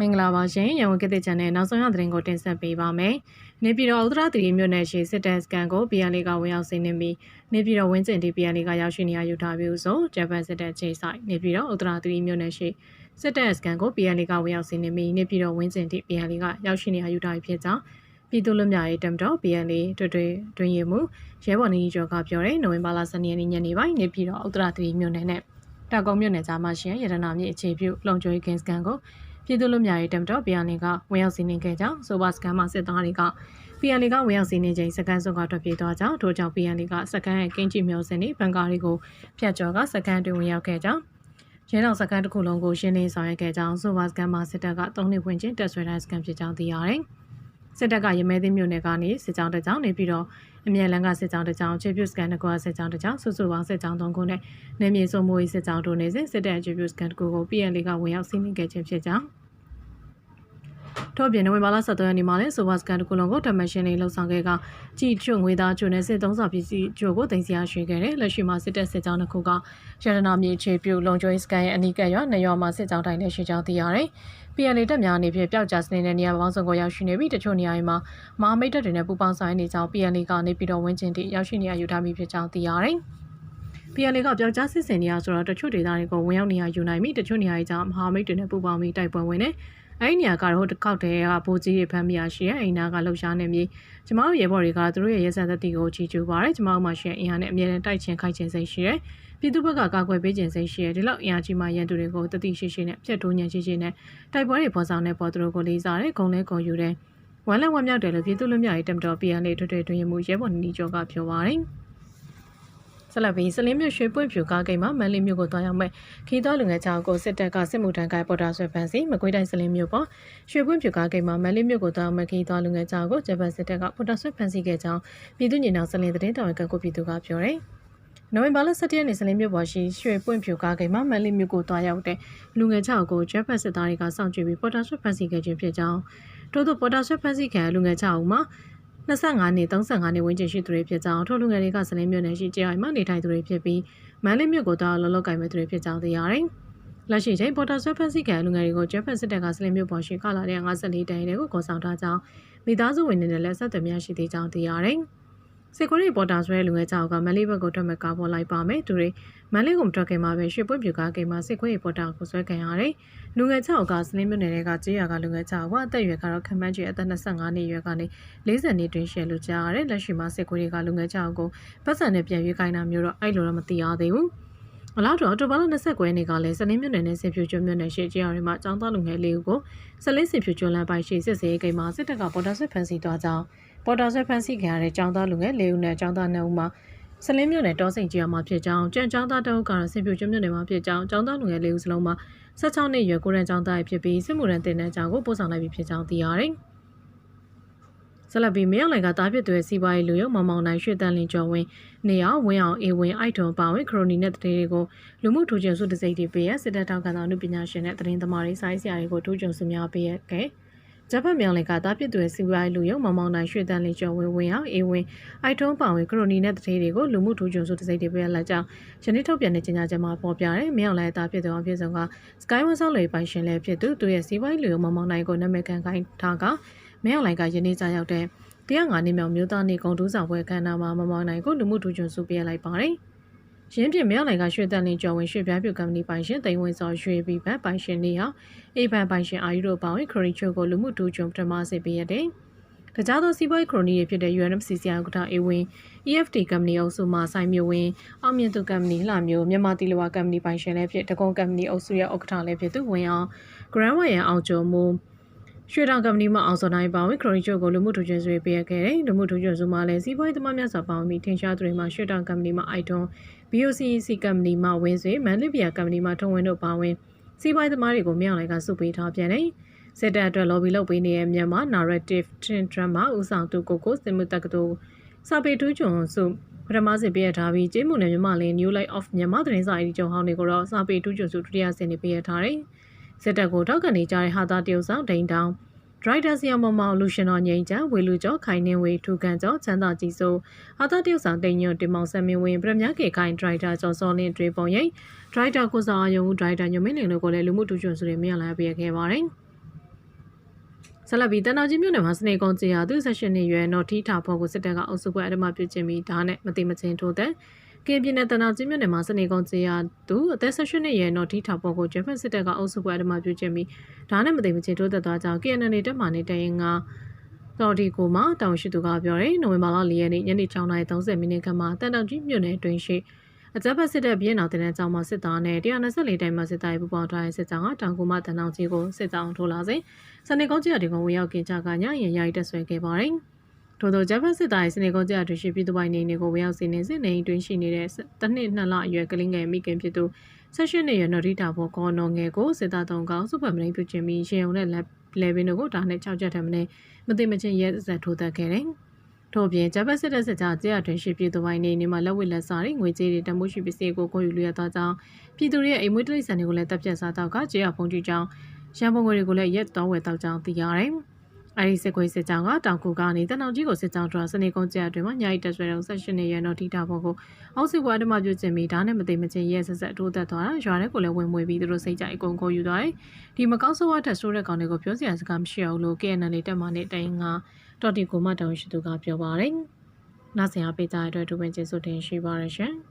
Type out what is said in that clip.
မင်္ဂလာပါရှင်ရန်ကုန်ကတိချန်နဲ့နောက်ဆုံးရသတင်းကိုတင်ဆက်ပေးပါမယ်။နေပြည်တော်ဥဒရသတိမြို့နယ်ရှိစစ်တပ်စကန်ကို PRL ကဝင်ရောက်စီးနင်းပြီးနေပြည်တော်ဝင်းကျင်တီ PRL ကရောက်ရှိနေရယူထားပြီးဆိုဂျပန်စစ်တပ်ခြေဆိုင်နေပြည်တော်ဥဒရသတိမြို့နယ်ရှိစစ်တပ်စကန်ကို PRL ကဝင်ရောက်စီးနင်းပြီးနေပြည်တော်ဝင်းကျင်တီ PRL ကရောက်ရှိနေရယူထားပြီးဖြစ်ကြောင်းပြည်သူ့လူမျိုးရေးတမ်တော် PRL တွေ့တွေ့တွင်ရမှုရဲဘော်နေကြီးကျော်ကပြောတဲ့နိုဝင်ဘာလ12ရက်နေ့ညနေပိုင်းနေပြည်တော်ဥဒရသတိမြို့နယ်နဲ့တောက်ကုန်းမြို့နယ်ကြားမှာရှိရတနာမြေအခြေပြုလုံချိုးကင်းစကန်ကို ပြည်သူ့လူမျိုးရေးတမ်တော် PRL ကဝင်ရောက်စီးနင်းခဲ့ကြောင်းဆိုဘာစကန်မှာစစ်သားတွေက PRL ကဝင်ရောက်စီးနင်းချိန်စကန်စုံကထွက်ပြေးသွားကြောင်းထို့ကြောင့် PRL ကစကန်ရဲ့ကင်းချီမျိုးစင်နေဘန်ကာတွေကိုဖျက်ကျော်ကစကန်တွင်ဝင်ရောက်ခဲ့ကြောင်းရဲတော်စကန်တစ်ခုလုံးကိုရှင်းလင်းဆောင်ရွက်ခဲ့ကြောင်းဆိုဘာစကန်မှာစစ်တပ်က၃နှစ်ဝင်ချင်းတက်ဆွဲတဲ့စကန်ဖြစ်ကြောင်းသိရတယ်။ စစ်တပ်ကရမဲသိမ်းမြို့နယ်ကနေစစ်ကြောင်းတစ်ကြောင်းနေပြီးတော့အမြန်လန်းကစစ်ကြောင်းတစ်ကြောင်းချေပြူစကန်တစ်ခုကစစ်ကြောင်းတစ်ကြောင်းစုစုပေါင်းစစ်ကြောင်း၃ခုနဲ့နေမြေစုံမိုးစစ်ကြောင်းတို့နေစဉ်စစ်တပ်ချေပြူစကန်တစ်ခုကို PRL ကဝင်ရောက်စီးနင်းခဲ့ခြင်းဖြစ်ကြောင်း ထို့ပြင်နိုဝင်ဘာလ23ရက်နေ့မှာလည်းဆိုဘတ်စကန်တကူလုံးကိုဓမ္မရှင်လေးလှုပ်ဆောင်ခဲ့ကကြည်ကျွငွေသားကျွနဲ့စစ်သုံးစာပစ္စည်းကျွကိုတင်စီရရွှေခဲ့တယ်လက်ရှိမှာစစ်တပ်စစ်ကြောင်းတစ်ခုကရတနာမြေခြေပြုလုံကျွေးစကန်ရဲ့အနီးကပ်ရွာနေရွာမှာစစ်ကြောင်းတိုင်းနဲ့ရှိကြောင်းသိရတယ်။ PNL တပ်များအနေဖြင့်ပျောက်ကြားစနေတဲ့နေရာပေါင်းစုံကိုရောက်ရှိနေပြီးတချို့နေရာတွေမှာမဟာမိတ်တပ်တွေနဲ့ပူးပေါင်းဆောင်ရွက်နေကြောင်း PNL ကနေပြည်တော်ဝင်းကျင်တိရောက်ရှိနေရယူထားပြီးဖြစ်ကြောင်းသိရတယ်။ PNL ကပျောက်ကြားစစ်စင်နေရဆိုတော့တချို့ဒေသတွေကိုဝင်ရောက်နေရယူနိုင်ပြီးတချို့နေရာတွေကြောင့်မဟာမိတ်တွေနဲ့ပူးပေါင်းပြီးတိုက်ပွဲဝင်နေ အဲ့ဒီနေရာကတော့တစ်ခေါက်တည်းကဘိုးကြီးတွေဖမ်းမိရရှိရဲ့အိမ်နာကလှုပ်ရှားနေပြီးကျမတို့ရဲဘော်တွေကသူတို့ရဲ့ရဲစံသက်တီကိုချီကျူပါတယ်ကျမတို့မှရှိအင်အားနဲ့အမြဲတမ်းတိုက်ချင်ခိုက်ချင်စိတ်ရှိရဲပြည်သူဘက်ကကာကွယ်ပေးခြင်းစိတ်ရှိရဲဒီလောက်အင်အားကြီးမှရန်သူတွေကိုတတိရှိရှိနဲ့ဖြတ်တိုးညံရှိရှိနဲ့တိုက်ပွဲတွေပေါ်ဆောင်တဲ့ပေါ်သူတို့ကိုလေးစားတယ်ဂုံလဲဂုံယူတယ်ဝမ်းလက်ဝမ်းမြောက်တယ်လို့ပြည်သူလူမျိုးရေးတမတော် PN လေးထွတ်ထွတ်တွင်မှုရဲဘော်နီကျော်ကပြောပါတယ် ဆက်လက်ပြီးစလင်းမြို့ရွှေပွင့်ဖြူကားကိန်းမှာမန်လေးမြို့ကိုတွားရောက်မဲ့ခီးတော်လူငယ်ချောင်းကိုစစ်တပ်ကစစ်မှုထမ်းကိုင်ပေါ်တာဆွဲဖမ်းဆီမကွေးတိုင်းစလင်းမြို့ပေါ်ရွှေပွင့်ဖြူကားကိန်းမှာမန်လေးမြို့ကိုတွားရောက်မဲ့ခီးတော်လူငယ်ချောင်းကိုဂျပန်စစ်တပ်ကပေါ်တာဆွဲဖမ်းဆီးခဲ့ကြောင်းပြည်သူ့ညီနောင်စလင်းသတင်းတော်ကကိုပြည်သူကပြောတယ်နိုဝင်ဘာလ17ရက်နေ့စလင်းမြို့ပေါ်ရှိရွှေပွင့်ဖြူကားကိန်းမှာမန်လေးမြို့ကိုတွားရောက်တဲ့လူငယ်ချောင်းကိုဂျပန်စစ်သားတွေကစောင့်ကြည့်ပြီးပေါ်တာဆွဲဖမ်းဆီးခဲ့ခြင်းဖြစ်ကြောင်းထို့သောပေါ်တာဆွဲဖမ်းဆီးခံလူငယ်ချောင်းမှာ 25နှစ်35နှစ်ဝန်းကျင်ရှိသူတွေဖြစ်ကြောင်းထိုလူငယ်တွေကစလင်းမြို့နယ်ရှိကြေးအိမ်မှာနေထိုင်သူတွေဖြစ်ပြီးမန်လေးမြို့ကိုတော့လောလောကင်မဲ့သူတွေဖြစ်ကြောင်းသိရတယ်။လက်ရှိချိန်ပေါ်တာဆွဲဖန်စီကန်လူငယ်တွေကိုဂျပန်စစ်တပ်ကစလင်းမြို့ပေါ်ရှိကလာတဲ့54တန်းတွေကိုကောဆောင်ထားကြောင်းမိသားစုဝင်တွေနဲ့လက်ဆက်သွယ်များရှိသေးကြောင်းသိရတယ်။ စစ်ကိုရီပေါ်တာဆွဲလူငယ်ကြောက်ကမန်လေးဘက်ကိုထွက်မဲ့ကားပေါ်လိုက်ပါမယ်သူတွေမန်လေးကိုမထွက်ခင်မှာပဲရွှေပွင့်ပြူကားကိန်းမှာစစ်ကိုရီပေါ်တာကိုဆွဲခံရတယ်လူငယ်ကြောက်ကစလင်းမြို့နယ်ကကြေးရကလူငယ်ကြောက်ကအသက်အရွယ်ကတော့ခမန်းကျအသက်25နှစ်အရွယ်ကနေ40နှစ်တွင်ရှယ်လူကြားရတယ်လက်ရှိမှာစစ်ကိုရီကလူငယ်ကြောက်ကိုပတ်စံနဲ့ပြန်ရွေးခိုင်းတာမျိုးတော့အဲ့လိုတော့မသိရသေးဘူး အလားတူအော်တိုဘာလ29ရက်နေ့ကလည်းစလင်းမြို့နယ်နဲ့ဆင်ဖြူကျွန်းမြို့နယ်ရှိကြေးရတွေမှာចောင်းသားလူငယ်လေးဦးကိုစလင်းဆင်ဖြူကျွန်းလမ်းပိုင်းရှိစစ်စေးကိန်းမှာစစ်တပ်ကပေါ်တာဆွဲဖမ်းဆီးသွားကြောင်းပေါ်တာဆွဲဖမ်းဆီးခံရတဲ့ចောင်းသားလူငယ်၄ဦးနဲ့ចောင်းသား၂ဦးမှာစလင်းမြို့နယ်တောစိန်ကြီးမှာဖြစ်ကြောင်းကြံចောင်းသားတအုပ်ကတော့ဆင်ပြူကျွန်းမြို့နယ်မှာဖြစ်ကြောင်းចောင်းသားလူငယ်၄ဦးစလုံးမှာ16နှစ်ရွယ်ကိုရန်ចောင်းသားဖြစ်ပြီးစစ်မှုရန်တင်တဲ့အကြောင်းကိုပို့ဆောင်လိုက်ပြီးဖြစ်ကြောင်းသိရတယ်။ ဆလဘီမင်းအောင်လိုင်ကတားပြစ်သွဲစီးပွားရေးလူရုံမောင်မောင်နိုင်ရွှေတန်လင်ကျော်ဝင်းနေအောင်ဝင်းအောင်အေဝင်းအိုက်ထွန်ပါဝင်ခရိုနီနဲ့တရေတွေကိုလူမှုထူးချွန်စုတစိမ့်တီပေးရစစ်တပ်တောက်ကန်သောအမှုပညာရှင်နဲ့သတင်းသမားတွေစိုင်းဆရာတွေကိုထူးချွန်စုများပေးရခဲ့။ဂျပန်မြောင်လင်ကတားပြစ်တွေစီဝိုင်းလူယုံမောင်မောင်နိုင်ရွှေတန်လီကျော်ဝင်းဝင်းအောင်အေးဝင်းအိုက်ထုံးပောင်ဝင်းကရိုနီနဲ့တထေးတွေကိုလူမှုထူးချွန်စုတစိမ့်တွေပြလက်ကြောင်းယနေ့ထုတ်ပြန်တဲ့ကြေညာချက်မှာပေါ်ပြတယ်မြောင်လိုင်တားပြစ်တော်အဖြစ်ဆုံးက Sky One ဆောက်လေပိုင်ရှင်လည်းဖြစ်သူသူရဲ့စီဝိုင်းလူယုံမောင်မောင်နိုင်ကိုနာမည်ခံခိုင်းထားက မြောင်လိုင်ကယနေ့ကြာရောက်တဲ့တရားငါးနှစ်မြောင်မျိုးသားနေကုန်တူးဆောင်ပွဲခမ်းနားမှာမောင်မောင်နိုင်ကိုလူမှုထူးချွန်စုပြလိုက်ပါတယ်။ရင်းပြမြောက်နိုင်ကရွှေတန်လင်းကျော်ဝင်ရွှေပြားပြူကမ္ပဏီပိုင်ရှင်တိန်ဝင်စောရွှေဘီဘတ်ပိုင်ရှင်နေဟာအေဘန်ပိုင်ရှင်အာယူတို့ပေါင်းခရီချိုကိုလူမှုတူဂျုံပထမစစ်ပေးရတယ်။တခြားသောစီးပွားရေးခရိုနီတွေဖြစ်တဲ့ UNFCC ဥက္ကဋ္ဌအေဝင်း EFT ကမ္ပဏီအုပ်စုမှဆိုင်မျိုးဝင်းအောင်မြင့်သူကမ္ပဏီလှမျိုးမြန်မာတီလဝါကမ္ပဏီပိုင်ရှင်လည်းဖြစ်တကုံကမ္ပဏီအုပ်စုရဲ့ဥက္ကဋ္ဌလည်းဖြစ်သူဝင်းအောင် Grand Wire အောင်ကျော်မိုး ရွှေတောင်ကမ္ပဏီမှအောင်စောနိုင်ပါဝင်ခရိုနီချိုကိုလူမှုထူးချွန်စုပေးခဲ့တယ်လူမှုထူးချွန်စုမှာလည်းစီးပွားရေးသမားများစွာပါဝင်ပြီးထင်ရှားသူတွေမှာရွှေတောင်ကမ္ပဏီမှအိုက်တွန် BOCEC ကမ္ပဏီမှဝင်းဆွေမန်လီဗီယာကမ္ပဏီမှထုံဝင်တို့ပါဝင်စီးပွားရေးသမားတွေကိုမြောက်လိုက်ကစုပေးထားပြန်တယ်စစ်တပ်အတွက် lobby လုပ်ပေးနေတဲ့မြန်မာ narrative tin drama ဦးဆောင်သူကိုကိုစင်မှုတက္ကသိုလ်စာပေတူးကျွန်းစုပထမဆင်ပြရထားပြီးကျေးမှုနယ်မြမလင်း New Light of မြန်မာသတင်းစာအီဒီချုပ်ဟောင်းတွေကိုတော့စာပေတူးကျွန်းစုဒုတိယဆင်နေပြရထားတယ်စစ်တပ်ကိုထောက်ခံနေကြတဲ့ဟာသားတရုတ်ဆောင်ဒိန်တောင် ဒရိုက်တာဆီယမမောင်လူရှင်တော်ငိမ့်ချန်ဝေလူကျော်ခိုင်နှင်းဝေထူကန်ကျော်ချမ်းသာကြီးစိုးအာသာတရုတ်ဆောင်တိန်ညွတ်တင်မောင်ဆမ်မင်းဝင်းပရမညာကေခိုင်ဒရိုက်တာကျော်စောလင်းတွေပုံရိပ်ဒရိုက်တာကိုစာအယုံဒရိုက်တာညမင်းလင်းတို့ကိုလည်းလူမှုတူချွန်စုတွေမြင်လာပြခဲ့ပါတယ်ဆက်လက်ပြီးတန်တော်ကြီးမြို့နယ်မှာစနေကုန်းကျေးဟာသူ18နှစ်ရွယ်နော်ထီထာဖို့ကိုစစ်တပ်ကအုပ်စုပွဲအဓမ္မပြုခြင်းပြီးဒါနဲ့မတိမချင်းထိုးတဲ့ ကင်ပြည်နယ်တန်တော်ကြီးမြို့နယ်မှာစနေကုန်းကျေးဟာသူအသက်18နှစ်ရွယ်နော်ထီထာဖို့ကိုဂျပန်စစ်တပ်ကအုပ်စုပွဲအဓမ္မပြုခြင်းပြီးဒါနဲ့မတိမချင်းထိုးသက်သွားကြောင်း KNL တက်မှနေတဲ့ရင်ကတော်ဒီကိုမှတောင်ရှိသူကပြောတယ်နိုဝင်ဘာလ4ရက်နေ့ညနေ6:30မိနစ်ခန့်မှာတန်တော်ကြီးမြို့နယ်အတွင်းရှိအကြမ်းဖက်စစ်တပ်ပြည်နောက်တဲ့ကြောင်မှာစစ်သားနဲ့124တိုင်မှာစစ်သားရေးပူပေါင်းထားတဲ့စစ်ကြောင်းကတောင်ကူမတန်တောင်ကြီးကိုစစ်ကြောင်းထိုးလာစဉ်စနေကုန်းကြီးအတီကုန်းဝင်ရောက်ကင်ကြကညရင်ရိုက်တက်ဆွဲခဲ့ပါတယ်။ ထို့သောဂျပန်စစ်သားရဲ့စနေကုန်းကြီးအတွင်းရှိပြည်သူပိုင်နေနေကိုဝင်ရောက်စီနေစစ်နေအတွင်းရှိနေတဲ့တစ်နှစ်နှစ်လအရွယ်ကလေးငယ်မိခင်ဖြစ်သူဆက်ရှင်နေရနော်ရီတာဘောကောနော်ငယ်ကိုစစ်သားတုံးကောင်စုပမလိပြုချင်းပြီးရေုံနဲ့လက်လေပင်တို့ကိုဒါနဲ့6ချက်ထပ်မင်းမသိမချင်းရဲစက်ထိုးတက်ခဲ့တယ်။ထို့ပြင်ဂျပန်စစ်တပ်စစ်ကြောတရားတွင်ရှိပြည်သူပိုင်းနေနေမှာလက်ဝဲလက်စားတွေငွေကြေးတွေတမိုးရှိပစ္စည်းကိုကိုယူလျက်သွားကြောင်းပြည်သူတွေရဲ့အိမ်မွေးတိရစ္ဆာန်တွေကိုလည်းတပ်ပြတ်စားတော့ကကြေးရဖုန်ကြီးကြောင်းရန်ပုံငွေတွေကိုလည်းရက်တော်ဝယ်တော့ကြောင်းသိရတယ်။ အဲဒီစစ်ခွေးစစ်ကြောင်းကတောင်ကူကနေတနောင်ကြီးကိုစစ်ကြောင်းထစနေကုန်းကျအတွင်မှာညာရီတက်ဆွဲတော့ဆက်ရှင်နေရတော့ထိတာဖို့ကိုအောက်စီဘွားအဓမ္မပြုကျင်ပြီးဒါနဲ့မသိမချင်းရဲဆက်ဆက်တိုးသက်သွားတာရွာထဲကိုလည်းဝင်မွေပြီးသူတို့စိတ်ကြအကုန်ကိုယူသွားတယ်။ဒီမကောင်းဆိုးဝါးထက်ဆိုးတဲ့ကောင်တွေကိုပြောစရာစကားမရှိအောင်လို့ KNL တက်မှနဲ့တိုင်ကတော်တီကိုမတောင်ရှိသူကပြောပါတယ်။နောက်ဆရာပေးကြတဲ့အတွက်ဒုပင်ကျေးဇူးတင်ရှိပါရရှင်။